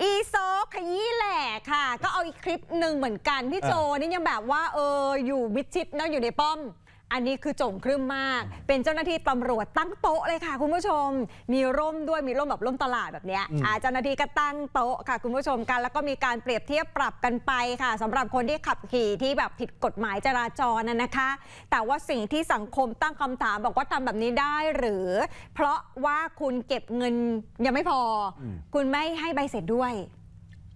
อีโซขยี้แหลกค่ะ ก็เอาอีกคลิปหนึ่งเหมือนกัน พี่โจนี่ยังแบบว่าเอออยู่มิดชิดเนอะอยู่ในป้อม อันนี้คือโจงครึ่มมาก เป็นเจ้าหน้าที่ตำรวจตั้งโต๊ะเลยค่ะ คุณผู้ชม มีร่มด้วยมีร่มแบบร่มตลาดแบบเนี้ยอืมอ่าเจ้าหน้าที่ก็ตั้งโต๊ะค่ะ คุณผู้ชมกัน แล้วก็มีการเปรียบเทียบปรับกันไปค่ะสำหรับคนที่ขับขี่ที่แบบผิดกฎหมายจราจรน่ะนะคะ แต่ว่าสิ่งที่สังคมตั้งคำถามบอกว่าทำแบบนี้ได้หรือ เพราะว่าคุณเก็บเงินยังไม่พออมคุณไม่ให้ใบเสร็จด้วย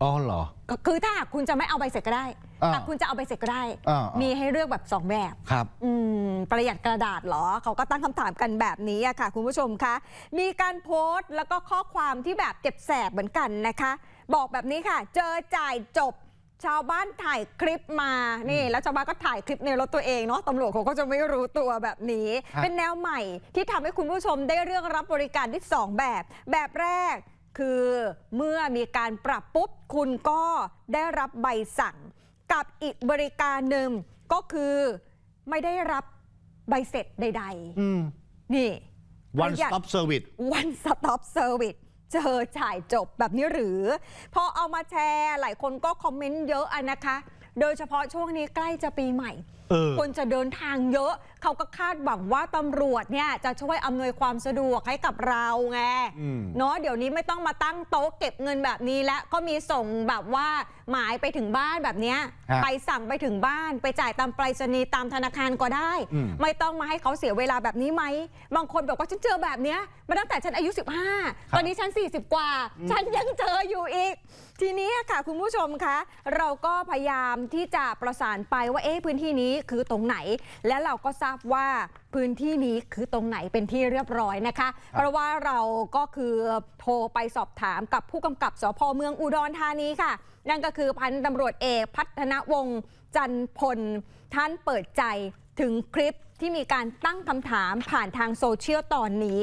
อ๋อเหรอก็คือถ้าหากคุณจะไม่เอาใบเสร็จก็ได้ อ่าแต่คุณจะเอาใบเสร็จก็ได้ อ่าอ่ามี มีให้เลือกแบบสองแบบ ครับ อืมประหยัดกระดาษเหรอ เขาก็ตั้งคำถามกันแบบนี้อะค่ะ คุณผู้ชมคะมีการโพสต์แล้วก็ข้อความที่แบบเจ็บแสบเหมือนกันนะคะ บอกแบบนี้ค่ะ เจอจ่ายจบ ชาวบ้านถ่ายคลิปมานี่ แล้วชาวบ้านก็ถ่ายคลิปในรถตัวเองเนาะตำรวจเขาก็จะไม่รู้ตัวแบบนี้ครับเป็นแนวใหม่ที่ทำให้คุณผู้ชมได้เรื่องรับบริการที่สองแบบ แบบแรก คือเมื่อมีการปรับปุ๊บคุณก็ได้รับใบสั่ง กับอีกบริการหนึ่งก็คือไม่ได้รับใบเสร็จใดอืมๆนี่ one stop service one stop service เจอจ่ายจบแบบนี้หรือ พอเอามาแชร์หลายคนก็คอมเมนต์เยอะอะนะคะ โดยเฉพาะช่วงนี้ใกล้จะปีใหม่เออ คนจะเดินทางเยอะ เขาก็คาดหวังว่าตำรวจเนี่ยจะช่วยอำนวยความสะดวกให้กับเราไงอืมเนาะเดี๋ยวนี้ไม่ต้องมาตั้งโต๊ะเก็บเงินแบบนี้แล้วก็มีส่งแบบว่าหมายไปถึงบ้านแบบเนี้ยฮะไปสั่งไปถึงบ้าน ไปจ่ายตามไปรษณีย์ตามธนาคารก็ได้อืมไม่ต้องมาให้เขาเสียเวลาแบบนี้ไหมบางคนบอกว่าฉันเจอแบบเนี้ยมาตั้งแต่ฉันอายุ 15 ตอนนี้ฉัน 40 กว่า ฉันยังเจออยู่อีก ทีนี้ค่ะคุณผู้ชมคะเราก็พยายามที่จะประสานไปว่าเอ๊ะพื้นที่นี้คือตรงไหน และเราก็ทราบว่าพื้นที่นี้คือตรงไหนเป็นที่เรียบร้อยนะคะ เพราะว่าเราก็คือโทรไปสอบถามกับผู้กำกับสพเมืองอุดรธานีค่ะ นั่นก็คือพันตำรวจเอกพัฒนวงศ์จันพล ท่านเปิดใจถึงคลิปที่มีการตั้งคำถามผ่านทางโซเชียลตอนนี้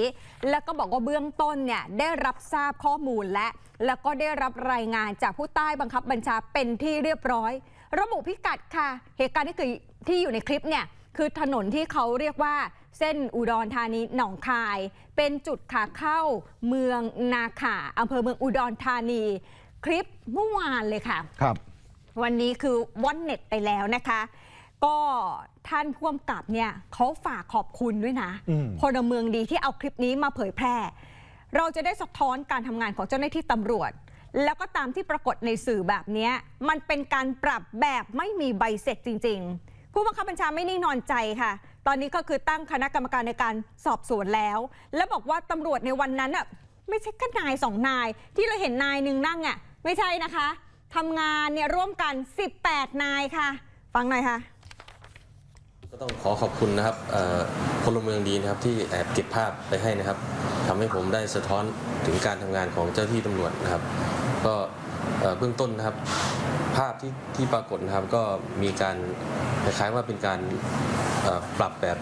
แล้วก็บอกว่าเบื้องต้นเนี่ยได้รับทราบข้อมูลและ แล้วก็ได้รับรายงานจากผู้ใต้บังคับบัญชาเป็นที่เรียบร้อย ระบุพิกัดค่ะ เหตุการณ์ที่คือ ที่อยู่ในคลิปเนี่ยคือถนนที่เขาเรียกว่าเส้นอุดรธานีหนองคาย เป็นจุดขาเข้าเมืองนาขาอำเภอเมืองอุดรธานี คลิปเมื่อวานเลยค่ะครับ วันนี้คือว่อนเน็ตไปแล้วนะคะ ก็ท่านพ่วมกับเนี่ยเขาฝากขอบคุณด้วยนะอืมพลเมืองดีที่เอาคลิปนี้มาเผยแพร่ เราจะได้สะท้อนการทำงานของเจ้าหน้าที่ตำรวจ แล้วก็ตามที่ปรากฏในสื่อแบบเนี้ยมันเป็นการปรับแบบไม่มีใบเสร็จจริง ๆ ผู้บังคับบัญชาไม่นิ่งนอนใจค่ะ ตอนนี้ก็คือตั้งคณะกรรมการในการสอบสวนแล้ว และบอกว่าตำรวจในวันนั้นอะไม่ใช่แค่นายสองนาย ที่เราเห็นนายหนึ่งนั่งอะไม่ใช่นะคะทำงานเนี่ยร่วมกัน 18 นายค่ะ ฟังหน่อยค่ะ ก็ต้องขอขอบคุณนะครับพลเมืองดีนะครับที่แอบเก็บภาพไปให้นะครับทำให้ผมได้สะท้อนถึงการทำงานของเจ้าหน้าที่ตำรวจนะครับ ก็ เอ่อเบื้องต้นนะครับภาพที่ที่ปรากฏนะครับก็มีการคล้ายๆว่าเป็นการปรับแบบ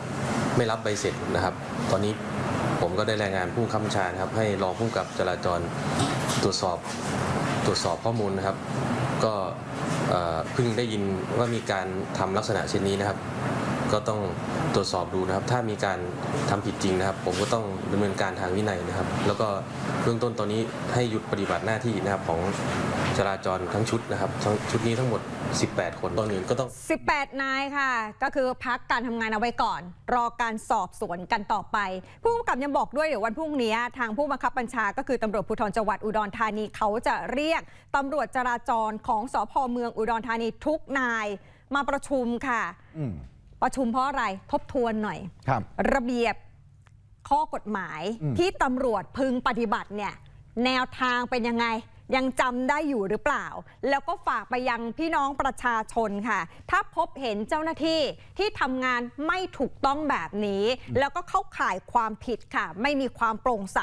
ไม่รับใบเสร็จนะครับ ตอนนี้ผมก็ได้รายงานผู้บังคับบัญชาครับให้รองผู้กำกับจราจรตรวจสอบตรวจสอบข้อมูลนะครับ ก็เอ่อเพิ่งได้ยินว่ามีการทำลักษณะเช่นนี้นะครับ ก็ต้องตรวจสอบดูนะครับ ถ้ามีการทำผิดจริงนะครับ ผมก็ต้องดำเนินการทางวินัยนะครับ แล้วก็เบื้องต้นตอนนี้ให้หยุดปฏิบัติหน้าที่นะครับของจราจรทั้งชุดนะครับทั้งชุดนี้ทั้งหมด 18 คนตอนอื่นก็ต้อง 18 นายค่ะ ก็คือพักการทำงานเอาไว้ก่อน รอการสอบสวนกันต่อไป ผู้กำกับยังบอกด้วยเดี๋ยววันพรุ่งนี้ทางผู้บังคับบัญชาก็คือตำรวจภูธรจังหวัดอุดรธานีเขาจะเรียกตำรวจจราจรของสพเมืองอุดรธานีทุกนายมาประชุมค่ะอืม ประชุมเพราะอะไรทบทวนหน่อยครับระเบียบข้อกฎหมายอืมที่ตำรวจพึงปฏิบัติเนี่ยแนวทางเป็นยังไงยังจำได้อยู่หรือเปล่า แล้วก็ฝากไปยังพี่น้องประชาชนค่ะ ถ้าพบเห็นเจ้าหน้าที่ที่ทำงานไม่ถูกต้องแบบนี้ แล้วก็เข้าข่ายความผิดค่ะ ไม่มีความโปร่งใส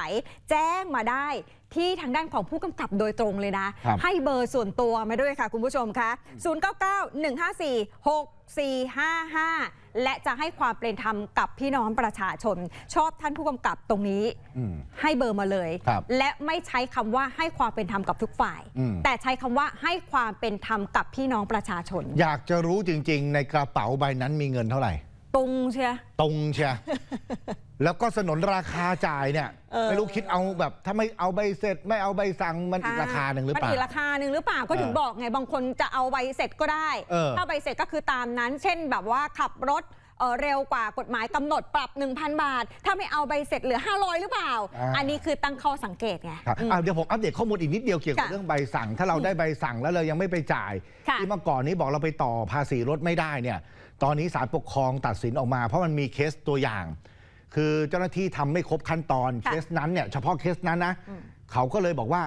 แจ้งมาได้ ที่ทางด้านของผู้กำกับโดยตรงเลยนะ ครับ ให้เบอร์ส่วนตัวมาด้วยค่ะคุณผู้ชมคะ 0991546455 และจะให้ความเป็นธรรมกับพี่น้องประชาชน ชอบท่านผู้กำกับตรงนี้ อืม ให้เบอร์มาเลย ครับและไม่ใช้คำว่าให้ความเป็นธรรมกับทุกฝ่าย อืม แต่ใช้คำว่าให้ความเป็นธรรมกับพี่น้องประชาชน อยากจะรู้จริง ๆ ในกระเป๋าใบนั้นมีเงินเท่าไหร่ตุงเชีย ตรงเชีย แล้วก็สนนราคาจ่ายเนี่ย เออ ไม่รู้คิดเอาแบบ ถ้าไม่เอาใบเสร็จ ไม่เอาใบสั่งมันอีกราคาหนึ่งหรือเปมันล่าอีกราคาหนึ่งหรือเปล่าก็ถึงเออบอกไงบางคนจะเอาใบเสร็จก็ได้ เออถ้าใบเสร็จก็คือตามนั้น เช่นแบบว่าขับรถเอ่อเร็วกว่ากฎหมายกำหนดปรับ 1,000 บาท ถ้าไม่เอาใบเสร็จเหลือ 500 หรือเปล่า อันนี้คือตั้งข้อสังเกตไงครับอืม อะเดี๋ยวผมอัปเดตข้อมูลอีกนิดเดียวเกี่ยวกับค่ะเรื่องใบสั่ง ถ้าเราได้ใบสั่งแล้วเรายังไม่ไปจ่ายค่ะ ที่เมื่อก่อนนี้บอกเราไปต่อภาษีรถไม่ได้เนี่ย ตอนนี้ศาลปกครองตัดสินออกมา เพราะมันมีเคสตัวอย่าง คือเจ้าหน้าที่ทำไม่ครบขั้นตอนค่ะเคสนั้นเนี่ยเฉพาะเคสนั้นนะเขาก็เลยบอกว่า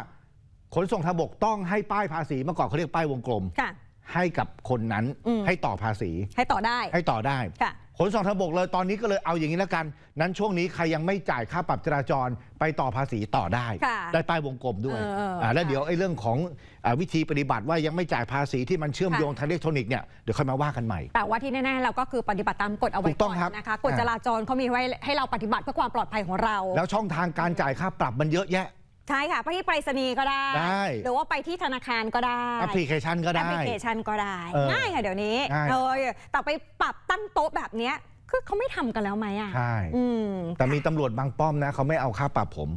ขนส่งทางบกต้องให้ป้ายภาษีเมื่อก่อนเขาเรียกป้ายวงกลมค่ะให้กับคนนั้นอืมให้ต่อภาษี ให้ต่อได้ให้ต่อได้ค่ะ ขนส่งทางบกเลยตอนนี้ก็เลยเอาอย่างนี้แล้วกัน นั้นช่วงนี้ใครยังไม่จ่ายค่าปรับจราจรไปต่อภาษีต่อได้ ค่ะได้ป้ายวงกลมด้วยเอออ่าแล้วค่ะเดี๋ยวไอ้เรื่องของอาวิธีปฏิบัติว่ายังไม่จ่ายภาษีที่มันเชื่อมค่ะ โยงทางอิเล็กทรอนิกส์เนี่ยเดี๋ยวค่อยมาว่ากันใหม่ แต่ว่าที่แน่ๆเราก็คือปฏิบัติตามกฎเอาไว้ถูกต้องก่อนครับนะคะกฎอ่า จราจรเขามีไว้ให้เราปฏิบัติเพื่อความปลอดภัยของเรา แล้วช่องทางการจ่ายค่าปรับมันเยอะแยะ ใช่ค่ะ ไปที่ไปรษณีย์ก็ได้ ได้ หรือว่าไปที่ธนาคารก็ได้แอปพลิเคชันก็แอได้ปพลิเคชันก็ได้เออง่ายค่ะเดี๋ยวนี้ง่าย เออแต่ไปปรับตั้งโต๊ะแบบเนี้ยคือเขาไม่ทำกันแล้วไหมอะใช่ อืมแต่มีตำรวจบางป้อมนะเขาไม่เอาค่าปรับผม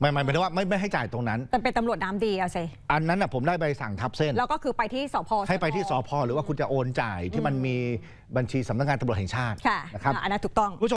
ไม่ไม่หมายถึงว่าไม่ไม่ให้จ่ายตรงนั้น แต่เป็นตำรวจน้ำดีเอาสิอันนั้นน่ะผมได้ใบสั่งทับเส้น แล้วก็คือไปที่สพให้ไปที่สพหรือว่าคุณจะโอนจ่ายที่มันมีบัญชีสำนักงานตำรวจแห่งชาติค่ะนะครับอันนั้นถูกต้อง